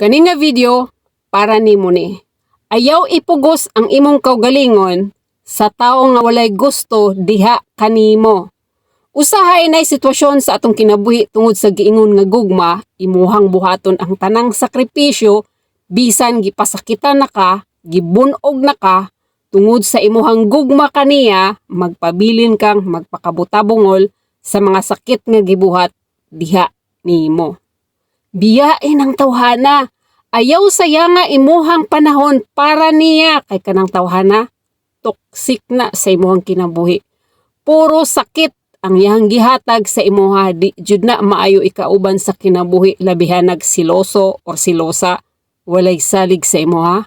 Kani nga video para nimo ni. Ayaw ipugos ang imong kaugalingon sa tao nga walay gusto diha kanimo. Usahay nay sitwasyon sa atong kinabuhi tungod sa giingon nga gugma, imuhang buhaton ang tanang sakripisyo bisan gipasakitan na ka, gibunog na ka tungod sa imuhang gugma kaniya, magpabilin kang magpakabutabungol sa mga sakit nga gibuhat diha nimo. Biyain ang tawhana. Ayaw saya nga imuhang panahon para niya kay kanang tawhana. Toxic na sa imuhang kinabuhi. Puro sakit ang iyang gihatag sa imuha di jud na maayo ikauban sa kinabuhi labihan nag siloso or silosa walay salig sa imuha.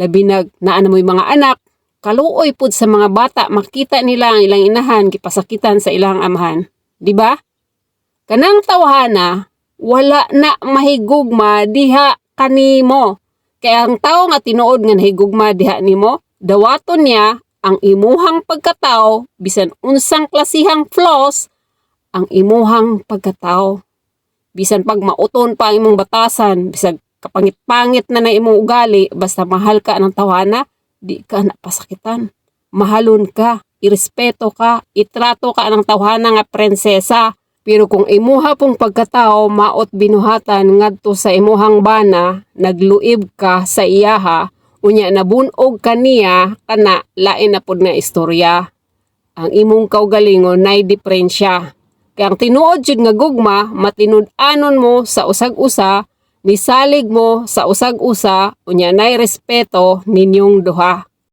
Labi nag naa na mo'y mga anak kaluoy pud sa mga bata makita nila ang ilang inahan gipasakitan sa ilang amahan. Di ba? Kanang tawhana wala na mahigugma diha kanimo. Kaya ang tao nga tinuod nga nahigugma diha nimo, dawaton niya ang imuhang pagkatao bisan unsang klasihang flaws ang imuhang pagkatao. Bisan pag mauton pa ang imong batasan, bisan kapangit-pangit na na imong ugali, basta mahal ka ng tawana, di ka napasakitan. Mahalon ka, irespeto ka, itrato ka ng tawhana nga prinsesa. Pero kung imuha pong pagkatao maot binuhatan ngadto sa imuhang bana, nagluib ka sa iyaha, unya nabunog ka niya, kana lain na pud nga istorya. Ang imong kaugalingon nay diferensya. Kaya ang tinuod jud nga gugma, matinud-anon mo sa usag-usa, nisalig mo sa usag-usa, unya nay respeto ninyong duha.